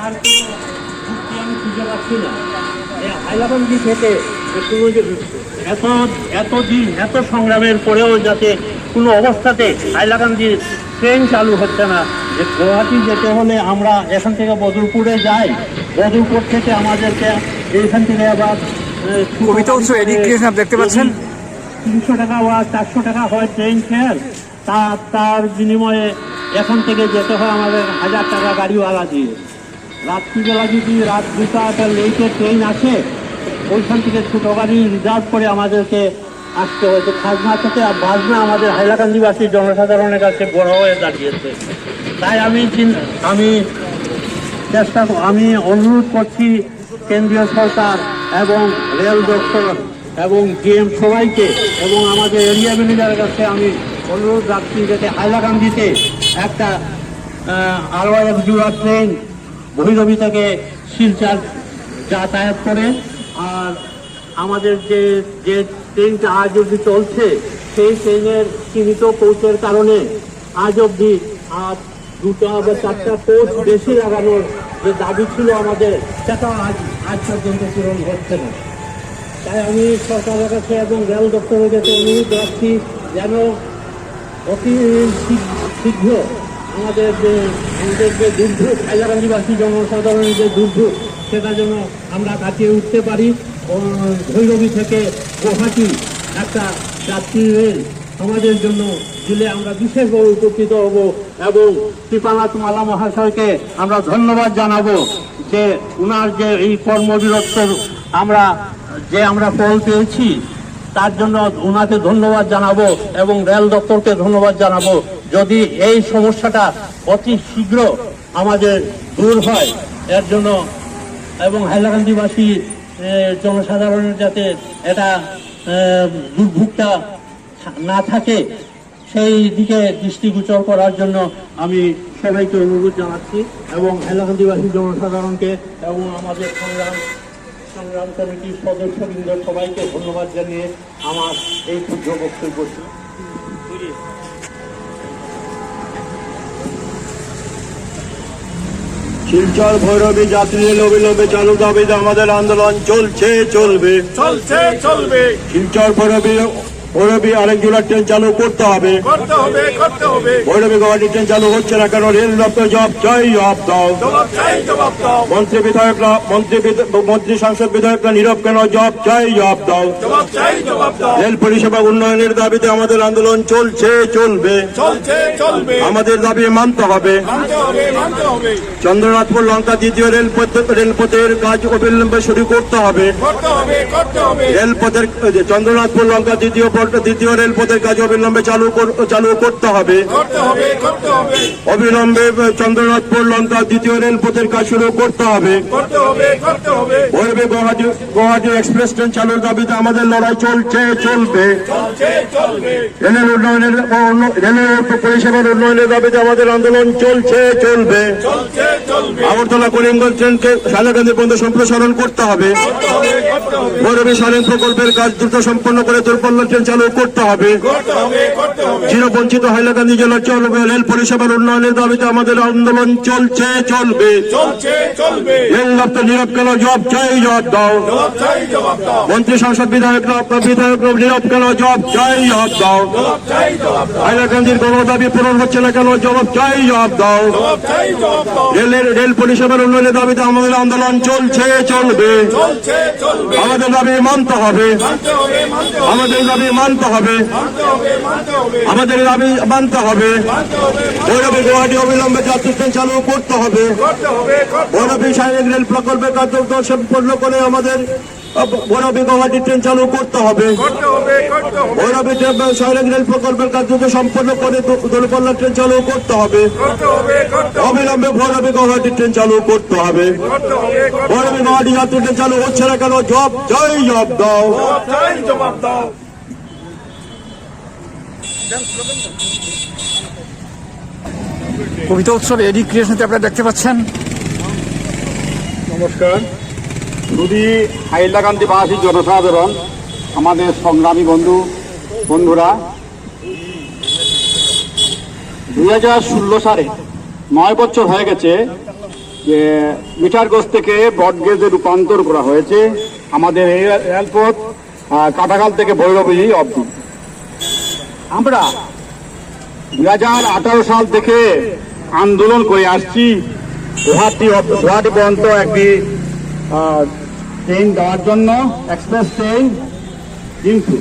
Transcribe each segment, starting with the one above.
তার কোনো যুক্তি আমি খুঁজে পাচ্ছি না। এই হাইলাকান্দি থেকে এত এত দিন এত সংগ্রামের পরেও যাতে কোনো অবস্থাতে হাইলাকান্দির ট্রেন চালু হচ্ছে না যে গুয়াহাটি যেতে হলে আমরা এখান থেকে বদরপুরে যাই। বদরপুর থেকে আমাদেরকে এইখান থেকে আবার দেখতে পাচ্ছেন? তিনশো টাকা বা চারশো টাকা হয় ট্রেন ফেয়ার তা তার বিনিময়ে এখান থেকে যেতে হয় আমাদের হাজার টাকা গাড়িওয়ালা দিয়ে। রাত্রিবেলা যদি রাত দুটা একটা লেটে ট্রেন আসে, ওইখান থেকে ছোটো গাড়ি রিজার্ভ করে আমাদেরকে আসতে হয়েছে খাজনা থেকে বাজনা আমাদের হাইলাকান্দিবাসী জনসাধারণের কাছে বড় হয়ে দাঁড়িয়েছে। তাই আমি আমি চেষ্টা আমি অনুরোধ করছি কেন্দ্রীয় সরকার এবং রেল দপ্তর এবং ডিএম সবাইকে এবং আমাদের এরিয়া ম্যানেজারের কাছে আমি অনুরোধ রাখছি যাতে হাইলাকান্দিতে একটা আরও এক জোড়া ট্রেন থেকে শিলচার যাতায়াত করে আর আমাদের যে যে ট্রেনটা আজ অব্দি চলছে, সেই ট্রেনের সীমিত কোচের কারণে আজ অব্দি আর দুটো বা চারটা কোচ বেশি লাগানোর যে দাবি ছিল আমাদের, সেটা আজ আজ পর্যন্ত পূরণ হচ্ছে না। তাই আমি সরকারের কাছে এবং রেল দপ্তরের কাছে অনুরোধ রাখছি যেন অতি শীঘ্র আমাদের যে আমাদের যে দুর্ভোগ হাইলাকান্দিবাসী জনসাধারণের যে দুর্ভোগ সেটা যেন আমরা কাটিয়ে উঠতে পারি। ভৈরবী থেকে গুয়াহাটি একটা যাত্রী রেল আমাদের জন্য দিলে আমরা বিশেষভাবে উপকৃত হব এবং কৃপানাথ মালা মহাশয়কে আমরা ধন্যবাদ জানাব যে উনার যে এই কর্মবিরত আমরা, যে আমরা ফল পেয়েছি, তার জন্য ওনাকে ধন্যবাদ জানাব এবং রেল দপ্তরকে ধন্যবাদ জানাব। যদি এই সমস্যাটা অতি শীঘ্র আমাদের দূর হয়, এর জন্য এবং হাইলাকান্দিবাসী জনসাধারণের যাতে এটা দুর্ভোগটা না থাকে, সেই দিকে দৃষ্টিগোচর করার জন্য আমি সবাইকে অনুরোধ জানাচ্ছি এবং হাইলাকান্দিবাসী জনসাধারণকে এবং আমাদের সংগ্রাম সংগ্রাম কমিটির সদস্যবৃন্দ সবাইকে ধন্যবাদ জানিয়ে আমার এই ক্ষুদ্র বক্তব্য শিলচর ভৈরবী যাত্রী লোভে অবিলম্বে চালু দাবিতে আমাদের আন্দোলন চলছে চলবে। চলছে চলবে। শিলচর ভৈরবী ভৈরবী আরেক জোড়া ট্রেন চালু করতে হবে। ভৈরবী গুয়াহাটি ট্রেন চালু হচ্ছে না কেন রেল দপ্তর জব চাই জব দাও। জবাব চাই জবাব দাও। মন্ত্রী বিধায়করা মন্ত্রী বিধ- মন্ত্রী সাংসদ বিধায়করা নীরব কেন? জব চাই জব দাও। জবাব চাই জবাব দাও। রেল পরিষেবা উন্নয়নের দাবিতে আমাদের আন্দোলন চলছে চলবে। আমাদের দাবি মানতে হবে। চন্দ্রনাথপুর লঙ্কা দ্বিতীয় রেলপথ রেলপথের কাজ অবিলম্বে শুরু করতে হবে। রেলপথের চন্দ্রনাথপুর লঙ্কা দ্বিতীয় পথ- দ্বিতীয় রেলপথের কাজ অবিলম্বে চালু চালু করতে হবে। অবিলম্বে চন্দ্রনাথপুর লঙ্কা দ্বিতীয় রেলপথের কাজ শুরু করতে হবে। ভৈরবে গুয়াহাটি গুয়াহাটি এক্সপ্রেস ট্রেন চালুর দাবিতে আমাদের লড়াই চলছে চলবে। রেলের উন্নয়নের রেলের পরিষেবার উন্নয়নের দাবিতে আমাদের আন্দোলন চলছে চলবে। আগরতলা করিমগঞ্জ ট্রেনকে হাইলাকান্দি পর্যন্ত সম্প্রসারণ করতে হবে। ভৈরবী সারেন প্রকল্পের কাজ দ্রুত সম্পন্ন করে দূরপাল্লা ট্রেন চালু করতে হবে। হবে চিরবঞ্চিত হাইলাকান্দি জেলার চলবে রেল পরিষেবার উন্নয়নের দাবিতে আমাদের আন্দোলন চলছে চলবে। রেল দপ্তর নীরব কেন জব চাই জব দাও। জবাব চাই দাও। মন্ত্রী সংসদ বিধায়করা বিধায়করা নীরব কেন জব চাই জবাব দাও। হাইলাকান্দির গণ দাবি পূরণ হচ্ছে না কেন জবাব চাই জব দাও। জবাব দাও। রেলের রেল পরিষেবার উন্নয়নের দাবিতে আমাদের আন্দোলন চলছে চলবে। আমাদের দাবি মানতে হবে। আমাদের দাবি মানতে হবে। আমাদের দাবি মানতে হবে। ভৈরবী গুয়াহাটি অবিলম্বে যাত্রী ট্রেন চালু করতে হবে। ভৈরবী সাহেব রেল প্রকল্পের কার্য সম্পন্ন করে আমাদের ভৈরবী গুয়াহাটি ট্রেন চালু করতে হবে। ভৈরবী সাহেব রেল প্রকল্পের কার্য সম্পন্ন করে দু- দূরপাল্লা ট্রেন চালু করতে হবে। অবিলম্বে ভৈরবী গুয়াহাটি ট্রেন চালু করতে হবে। ভৈরবী গুয়াহাটি যাত্রী ট্রেন চালু হচ্ছে না কেন? জব চাই জব দাও জবাব চাই জবাব দাও কবিতা উৎসব এডিট ক্রিয়েশনতে আপনারা দেখতে পাচ্ছেন। নমস্কার। যদি হাইলাকান্দিবাসী জনসাধারণ আমাদের সংগ্রামী বন্ধু বন্ধুরা দুই হাজার ষোলো সালে নয় বছর হয়ে গেছে যে গোজ থেকে ব্রডগেজে রূপান্তর করা হয়েছে আমাদের এই রেলপথ আহ, কাটাখাল থেকে ভৈরবী অবধি। আমরা দুই হাজার আঠারো সাল থেকে আন্দোলন করে আসছি। গুয়াহাটি গুয়াহাটি পর্যন্ত একটি ট্রেন দেওয়ার জন্য এক্সপ্রেস ট্রেন কিন্তু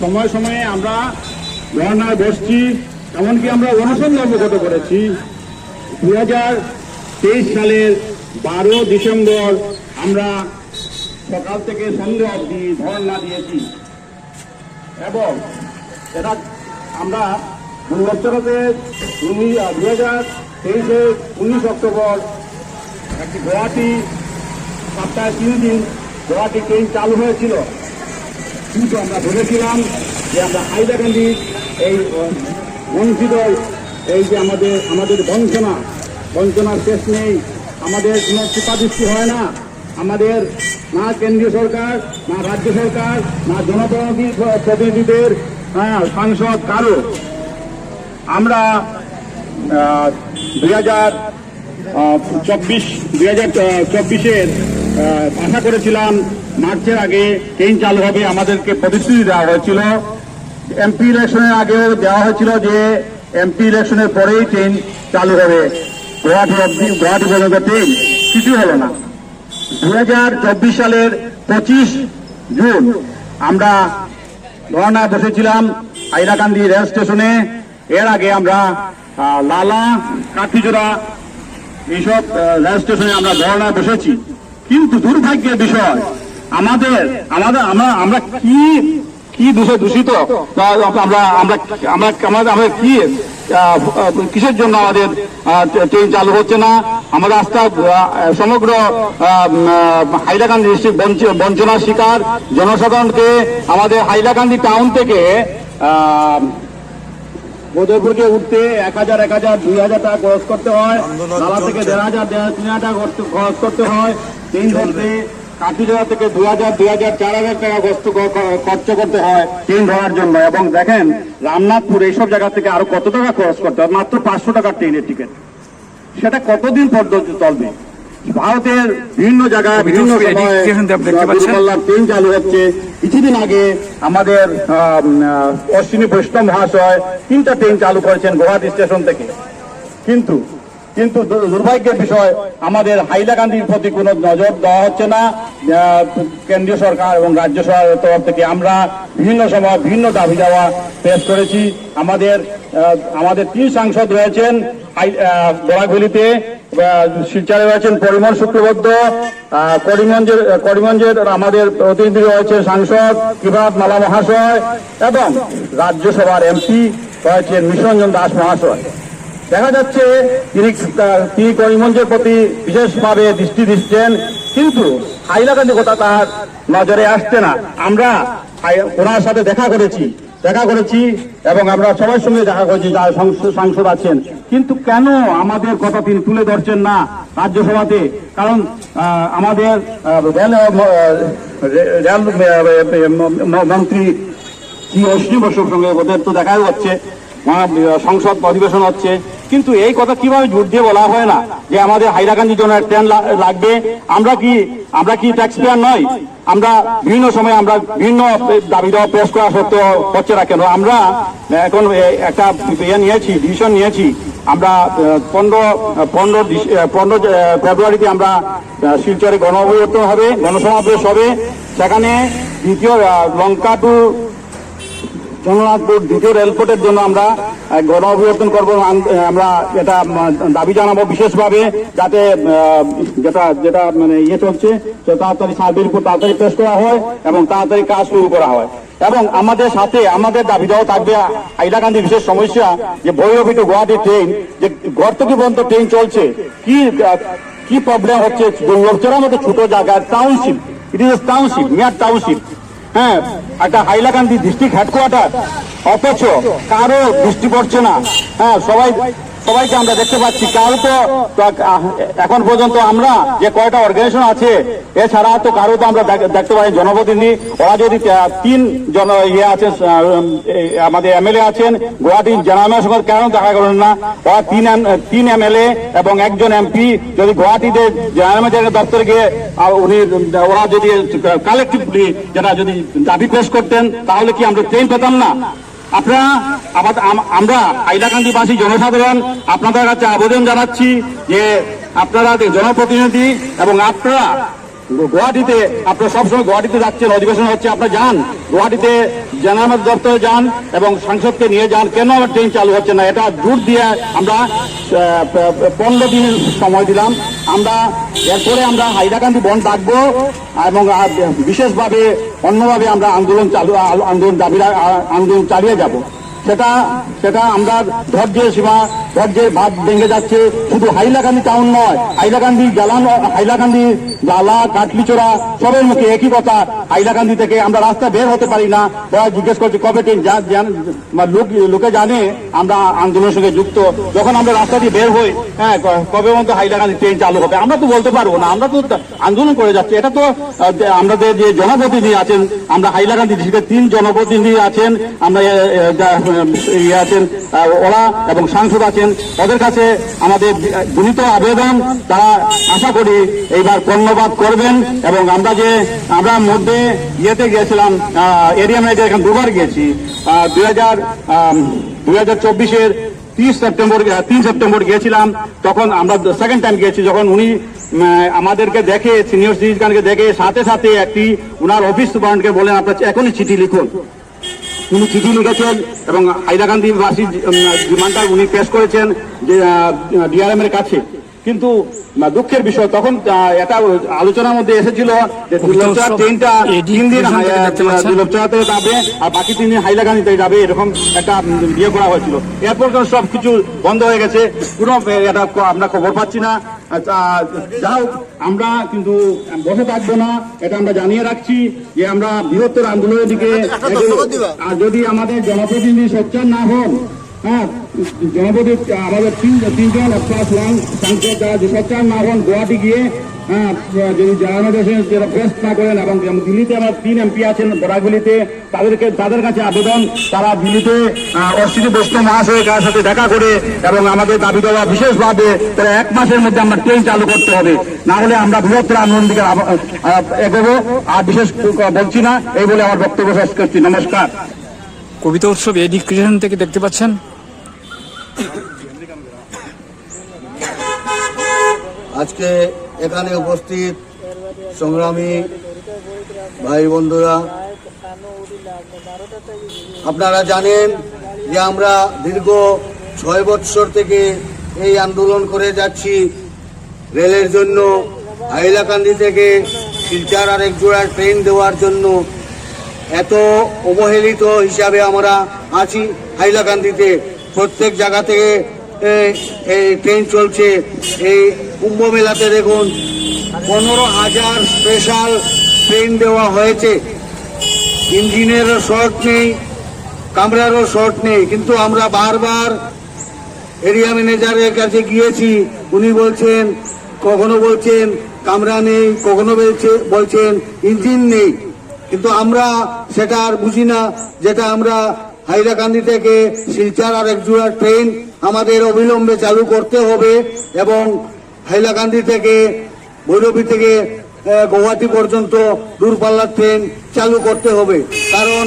সময় সময়ে আমরা ধর্নায় বসছি, এমনকি আমরা অনশন কর্মগত করেছি। দুই হাজার তেইশ সালের বারো ডিসেম্বর আমরা সকাল থেকে সন্ধ্যা অবধি ধর্না দিয়েছি। এবং এটা আমরা দুর্গোত্তরতে দুই হাজার তেইশে উনিশ অক্টোবর একটি গুয়াহাটি সপ্তাহে তিন দিন গুয়াহাটি ট্রেন চালু হয়েছিল। কিন্তু আমরা ভেবেছিলাম যে আমরা হাইলাকান্দি এই বঞ্চিত এই যে আমাদের আমাদের বঞ্চনা, বঞ্চনার শেষ নেই। আমাদের কোনো কৃপাদৃষ্টি হয় না। আমাদের না কেন্দ্রীয় সরকার, না রাজ্য সরকার, না জনপ্রতিনিধি, প্রতিনিধিদের হ্যাঁ সাংসদ কারও? আমরা দুই হাজার চব্বিশ দুই হাজার চব্বিশের আশা করেছিলাম মার্চের আগে ট্রেন চালু হবে, আমাদেরকে প্রতিশ্রুতি দেওয়া হয়েছিল। এমপি ইলেকশনের আগেও দেওয়া হয়েছিল যে এমপি ইলেকশনের পরেই ট্রেন চালু হবে। গুয়াহাটি অব্দি গুয়াহাটি পর্যন্ত ট্রেন কিছু হলো না। দু হাজার চব্বিশ সালের পঁচিশ জুন আমরা ধর্না বসেছিলাম হাইলাকান্দি রেল স্টেশনে। এর আগে আমরা লালা কাঠিজোড়া এইসব রেল স্টেশনে আমরা ধর্নায় বসেছি। কিন্তু দুর্ভাগ্যের বিষয়, আমাদের আমাদের, আমরা আমরা কি কি দোষে দূষিত? আমরা আমরা আমরা আমরা কি কিসের জন্য আমাদের ট্রেন চালু হচ্ছে না? আমাদের রাস্তা সমগ্র হাইলাকান্দি ডিস্ট্রিক্ট বঞ্চনার শিকার জনসাধারণকে আমাদের হাইলাকান্দি টাউন থেকে বোধপুরকে উঠতে এক হাজার এক হাজার দুই হাজার টাকা খরচ করতে হয়। নালা থেকে দেড় হাজার দেড় তিন হাজার টাকা খরচ- করতে হয়। ট্রেন ধরতে কাঠিজোড়া থেকে দুই হাজার দুই হাজার চার হাজার টাকা খরচ করতে হয় ট্রেন ধরার জন্য। এবং দেখেন রামনাথপুর এইসব জায়গা থেকে আরও কত টাকা খরচ করতে হয়? মাত্র পাঁচশো টাকার ট্রেনের টিকিট। সেটা কতদিন পর্যন্ত চলবে? ভারতের বিভিন্ন জায়গায় বিভিন্ন ট্রেন চালু হচ্ছে। কিছুদিন আগে আমাদের অশ্বিনী বৈষ্ণব মহাশয় তিনটা ট্রেন চালু করেছেন গুয়াহাটি স্টেশন থেকে। কিন্তু কিন্তু দুর্ভাগ্যের বিষয়, আমাদের হাইলাকান্দির প্রতি কোনো নজর দেওয়া হচ্ছে না। কেন্দ্রীয় সরকার এবং রাজ্য সরকারের তরফ থেকে আমরা বিভিন্ন সময় বিভিন্ন দাবি দেওয়া পেশ করেছি। আমাদের আমাদের তিন সাংসদ রয়েছেন গোড়াগুলিতে শিলচরে রয়েছেন পরিমল শুক্রবদ্ধ করিমগঞ্জের করিমগঞ্জের আমাদের প্রতিনিধি রয়েছে সাংসদ কিভাত মালা মহাশয় এবং রাজ্যসভার এমপি রয়েছেন মিশনজন দাস মহাশয়। দেখা যাচ্ছে তিনি তিনি করিমগঞ্জের প্রতি বিশেষভাবে দৃষ্টি দিচ্ছেন, কিন্তু হাইলাকান্দি কথা তার নজরে আসছে না। আমরা ওনার সাথে দেখা করেছি দেখা করেছি এবং আমরা সবার সঙ্গে দেখা করেছি, যারা সংস- সাংসদ আছেন। কিন্তু কেন আমাদের কথা তিনি তুলে ধরছেন না রাজ্যসভাতে? কারণ আমাদের রেল রেল মন্ত্রী কি অশ্বিনী বসুর সঙ্গে ওদের তো দেখাই হচ্ছে। সংসদ অধিবেশন হচ্ছে। কিন্তু এই কথা কীভাবে জোর দিয়ে বলা হয় না? যে আমাদের হাইলাকান্দির জন্য ট্রেন লাগবে। আমরা কি আমরা কি ট্যাক্স পেয়ার নয়? আমরা বিভিন্ন সময় আমরা বিভিন্ন দাবি দেওয়া পেশ করা সত্ত্বেও হচ্ছে না কেন? আমরা এখন একটা ইয়ে নিয়েছি ডিসিশন নিয়েছি। আমরা পনেরো পনেরো পনেরো ফেব্রুয়ারিতে আমরা শিলচরে গণঅভিবর্তন হবে, গণসমাবেশ হবে। সেখানে দ্বিতীয় লঙ্কা টু জগন্নাথপুর দ্বিতীয় রেলপোর্টের জন্য আমরা গণ অভিবর্তন করব আমরা এটা দাবি জানাব বিশেষভাবে যাতে যেটা যেটা মানে ইয়ে চলছে সে তাড়াতাড়ি সার্ভের উপর তাড়াতাড়ি পেশ করা হয় এবং তাড়াতাড়ি কাজ শুরু করা হয়। এবং আমাদের সাথে, আমাদের দাবি দেওয়া থাকবে হাইলাকান্দি বিশেষ সমস্যা, যে ভৈরবী টু গুয়াহাটি ট্রেন, যে গর্তকি পর্যন্ত ট্রেন চলছে, কি কি প্রবলেম হচ্ছে লোকচড়ার মতো ছোট জায়গা টাউনশিপ ইট ইজ টাউনশিপ মেয়ার টাউনশিপ হ্যাঁ একটা হাইলাকান্দি ডিস্ট্রিক্ট হেডকোয়ার্টার অথচ কারও বৃষ্টি পড়ছে না। হ্যাঁ সবাই সবাইকে আমরা দেখতে পাচ্ছি। কারও তো এখন পর্যন্ত আমরা যে কয়টা অর্গানাইজেশন আছে, এছাড়া তো কারও তো আমরা দেখতে পাই জনপ্রতিনিধি। ওরা যদি তিন জন ইয়ে আছে আমাদের এমএলএ আছেন, গুয়াহাটি জেনারেলের সঙ্গে কেন দেখা করেন না? ওরা তিন তিন এমএলএ এবং একজন এমপি। যদি গুয়াহাটিতে জেনারেল ম্যানেজারের দপ্তরে গিয়ে উনি, ওরা যদি কালেকটিভলি যেটা যদি দাবি পেশ করতেন, তাহলে কি আমরা ট্রেন পেতাম না? আপনারা আমাদের আম- আমরা হাইলাকান্দিবাসী জনসাধারণ আপনাদের কাছে আবেদন জানাচ্ছি যে আপনারা জনপ্রতিনিধি এবং আপনারা গুয়াহাটিতে আপনারা সবসময় গুয়াহাটিতে যাচ্ছেন, অধিবেশন হচ্ছে, আপনারা যান। গুয়াহাটিতে জেনারেল দপ্তরে যান এবং সাংসদকে নিয়ে যান। কেন আমার ট্রেন চালু হচ্ছে না? এটা জোর দিয়ে আমরা পনেরো দিন সময় দিলাম। আমরা এরপরে আমরা হাইলাকান্দি বন ডাকবো এবং বিশেষভাবে অন্যভাবে আমরা আন্দোলন চালু আন্দোলন দাবি আন্দোলন চালিয়ে যাব। সেটা সেটা আমরা ধৈর্যের সীমা ধৈর্যের ভাত ভেঙে যাচ্ছে। শুধু হাইলাকান্দি টাউন নয়, হাইলাকান্দি জালান হাইলাকান্দি জালা কাটলিচোড়া সবের মুখে একই কথা। হাইলাকান্দি থেকে আমরা রাস্তা বের হতে পারি না। ওরা জিজ্ঞেস করছে, কবে ট্রেন লোক লোকে জানে, আমরা আন্দোলনের সঙ্গে যুক্ত। যখন আমরা রাস্তা দিয়ে বের হই হ্যাঁ কবে মতো হাইলাকান্দি ট্রেন চালু হবে? আমরা তো বলতে পারব না, আমরা তো আন্দোলন করে যাচ্ছি। এটা তো আমাদের যে জনপ্রতিনিধি আছেন, আমরা হাইলাকান্দি ডিস্ট্রিক্টের তিন জনপ্রতিনিধি আছেন, আমরা ইয়ে আছেন ওরা এবং সাংসদ আছেন ওদের কাছে আমাদের গুণিত আবেদন, তারা আশা করি এইবার কর্ণপাত করবেন এবং আমরা যে, আমরা মধ্যে ইয়েতে গিয়েছিলাম এরিয়া ম্যানেজার এখানে দুবার গিয়েছি দুই হাজার দুই হাজার চব্বিশের তিরিশ সেপ্টেম্বর তিন সেপ্টেম্বর গিয়েছিলাম, তখন আমরা সেকেন্ড টাইম গিয়েছি, যখন উনি আমাদেরকে দেখে সিনিয়র সিটিজেনকে দেখে, সাথে সাথে একটি, উনার অফিস সুপারকে বলেন আপনার এখনই চিঠি লিখুন। উনি চিঠি লিখেছেন এবং হাইলাকান্দি বাসী ডিমান্ডটা উনি পেশ করেছেন যে ডিআরএম এর কাছে। কিন্তু দুঃখের বিষয় তখন এটা আলোচনার মধ্যে এসেছিল যে দুর্লভচড়া ট্রেনটা তিন দিন দুর্লভচড়াতে যাবে আর বাকি তিন দিন হাইলাকান্দিতে যাবে এরকম একটা ইয়ে করা হয়েছিল। এরপর সব কিছু বন্ধ হয়ে গেছে। কোনো এটা আমরা খবর পাচ্ছি না। আচ্ছা, যা হোক আমরা কিন্তু বসে থাকব না এটা আমরা জানিয়ে রাখছি যে আমরা বৃহত্তর আন্দোলনের দিকে আর যদি আমাদের জনপ্রতিনিধি সোচ্চার না হন হ্যাঁ জনপ্রতিনিধি আমাদের তিন তিনজন প্লাস ওয়ান সাংসদ যারা যে সোচ্চার না হন গুয়াহাটি গিয়ে হ্যাঁ যদি যারা প্রেস না করেন এবং দিল্লিতে আমার তিন এমপি আছেন বরাগুলিতে তাদেরকে, তাদের কাছে আবেদন, তারা দিল্লিতে অশ্বিনী বৈষ্ণব মহাশয়ের কার সাথে দেখা করে এবং আমাদের দাবি দেওয়া বিশেষভাবে তারা এক মাসের মধ্যে আমরা ট্রেন চালু করতে হবে। না হলে আমরা বৃহত্তর আন্দোলন দিকে এগোবো। আর বিশেষ বলছি না, এই বলে আমার বক্তব্য শেষ করছি। নমস্কার। কবিতা উৎসব এডি থেকে দেখতে পাচ্ছেন। আজকে এখানে উপস্থিত সংগ্রামী ভাই বন্ধুরা, আপনারা জানেন যে আমরা দীর্ঘ ছয় বৎসর থেকে এই আন্দোলন করে যাচ্ছি। রেলের জন্য, হাইলাকান্দি থেকে শিলচার আর এক ট্রেন দেওয়ার জন্য। এত অবহেলিত হিসাবে আমরা আছি হাইলাকান্দিতে। প্রত্যেক জায়গা থেকে এই ট্রেন চলছে। এই কুম্ভ মেলাতে দেখুন, পনেরো হাজার স্পেশাল ট্রেন দেওয়া হয়েছে। ইঞ্জিনেরও শর্ট নেই, কামরারও শর্ট নেই। কিন্তু আমরা বারবার এরিয়া ম্যানেজারের কাছে গিয়েছি। উনি বলছেন, কখনো বলছেন, কামরা নেই, কখনো বলছে, বলছেন, ইঞ্জিন নেই। কিন্তু আমরা সেটা আর বুঝি না, যেটা আমরা হাইলাকান্দি থেকে শিলচার আর এক জোড়া ট্রেন আমাদের অবিলম্বে চালু করতে হবে এবং হাইলাকান্দি থেকে ভৈরবী থেকে গৌহাটি পর্যন্ত দূরপাল্লার ট্রেন চালু করতে হবে। কারণ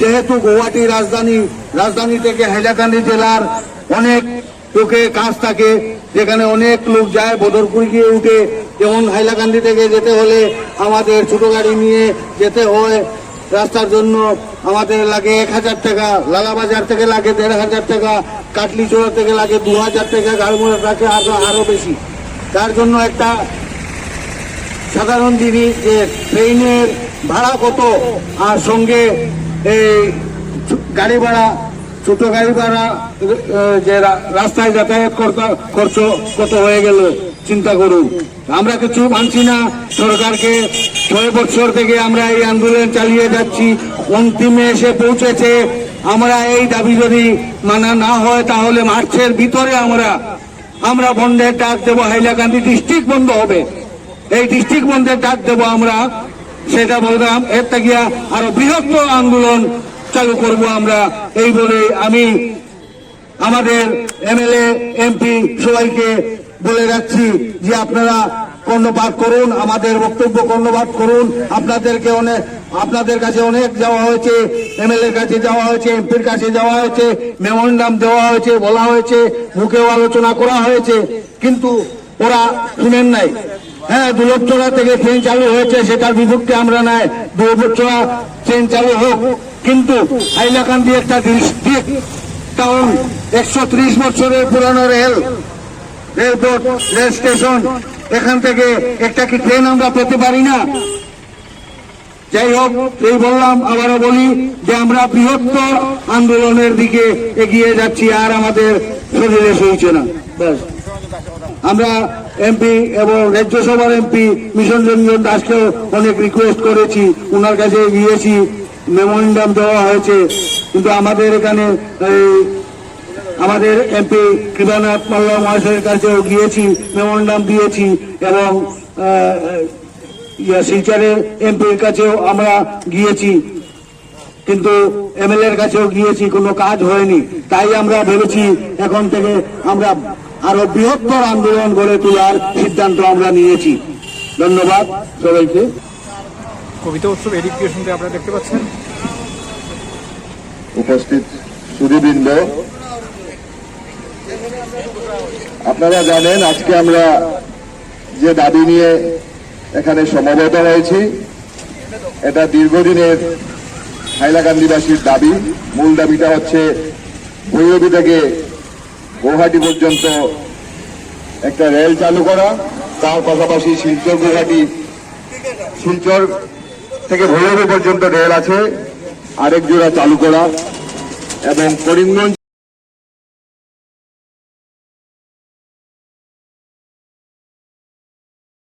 যেহেতু গৌহাটি রাজধানী রাজধানী থেকে হাইলাকান্দি জেলার অনেক লোকে কাজ থাকে, যেখানে অনেক লোক যায়, বদরপুর গিয়ে উঠে, যেমন হাইলাকান্দি থেকে যেতে হলে আমাদের ছোট গাড়ি নিয়ে যেতে হয় রাস্তার জন্য আমাদের লাগে এক হাজার টাকা লালাবাজার থেকে লাগে দেড় হাজার টাকা কাটলিচোড়া থেকে লাগে দু হাজার টাকা, গাড়মোড়া থাকে আরও আরও বেশি। তার জন্য একটা সাধারণ জিনিস যে ট্রেনের ভাড়া কত, আর সঙ্গে এই গাড়ি ভাড়া, ছোট গাড়ি ভাড়া যে রাস্তায় যাতায়াত করতে, খরচ কত হয়ে গেল চিন্তা করুক আমরা কিছু মানছি না। সরকারকে ছয় বছর থেকে আমরা এই আন্দোলন চালিয়ে যাচ্ছি। অন্তিমে এসে পৌঁছেছে। আমরা এই দাবি যদি মানা না হয়, তাহলে মার্চের ভিতরে আমরা আমরা বন্ধের ডাক দেবো হাইলাকান্দি ডিস্ট্রিক্ট বন্ধ হবে। এই ডিস্ট্রিক্ট বন্ধের ডাক দেবো আমরা। সেটা বললাম, এর থেকে আরও বৃহত্তর আন্দোলন চালু করব আমরা। এই বলে আমি আমাদের এমএলএ, এমপি সবাইকে বলে রাখছি যে আপনারা কর্ণপাত করুন, আমাদের বক্তব্য কর্ণপাত করুন। আপনাদেরকে অনেক আপনাদের কাছে অনেক যাওয়া হয়েছে এমএলএ কাছে যাওয়া হয়েছে, এমপির কাছে যাওয়া হয়েছে, মেমোরেন্ডাম দেওয়া হয়েছে, বলা হয়েছে, মুখেও আলোচনা করা হয়েছে, কিন্তু ওরা শুনেন নাই। হ্যাঁ দুলভচড়া থেকে ট্রেন চালু হয়েছে, সেটার বিপক্ষে আমরা নাই দুলভচড়া ট্রেন চালু হোক। কিন্তু হাইলাকান্দি একটা ডিস্ট্রিক্ট কারণ একশো ত্রিশ বছরের পুরানো রেল রেলপোর্ট রেল স্টেশন এখান থেকে একটা কি ট্রেন আমরা পেতে পারি না? যাই হোক এই বললাম আবারও বলি যে আমরা বৃহত্তর আন্দোলনের দিকে এগিয়ে যাচ্ছি আর আমাদের শরীরে সইছে না। ব্যাস। আমরা এমপি এবং রাজ্যসভার এমপি মিশন রঞ্জন দাসকেও অনেক রিকোয়েস্ট করেছি ওনার কাছে গিয়েছি মেমোরেন্ডাম দেওয়া হয়েছে। কিন্তু আমাদের এখানে এই, আমাদের এমপি কৃপানাথ মাল্লা মহাশয়ের কাছেও গিয়েছি মেমোরেন্ডাম দিয়েছি এবং ইয়া, শিলচরের এমপির কাছেও আমরা গিয়েছি। কিন্তু এমএলএ এর কাছেও গিয়েছি কোনো কাজ হয়নি। তাই আমরা ভেবেছি এখন থেকে আমরা আরও বৃহত্তর আন্দোলন গড়ে তোলার সিদ্ধান্ত আমরা নিয়েছি। ধন্যবাদ সবাইকে। কবিতা উৎসব এডুকেশন আপনারা দেখতে পাচ্ছেন। উপস্থিত সুদীবৃন্দ আপনারা জানেন, আজকে আমরা যে দাবি নিয়ে এখানে সমবেত হয়েছি, এটা দীর্ঘদিনের হাইলাকান্দিবাসীর দাবি। মূল দাবিটা হচ্ছে ভৈরবী থেকে গৌহাটি পর্যন্ত একটা রেল চালু করা। তার পাশাপাশি শিলচর গৌহাটি, শিলচর থেকে ভৈরবী পর্যন্ত রেল আছে, আরেক জোড়া চালু করা। এবং করিমগঞ্জ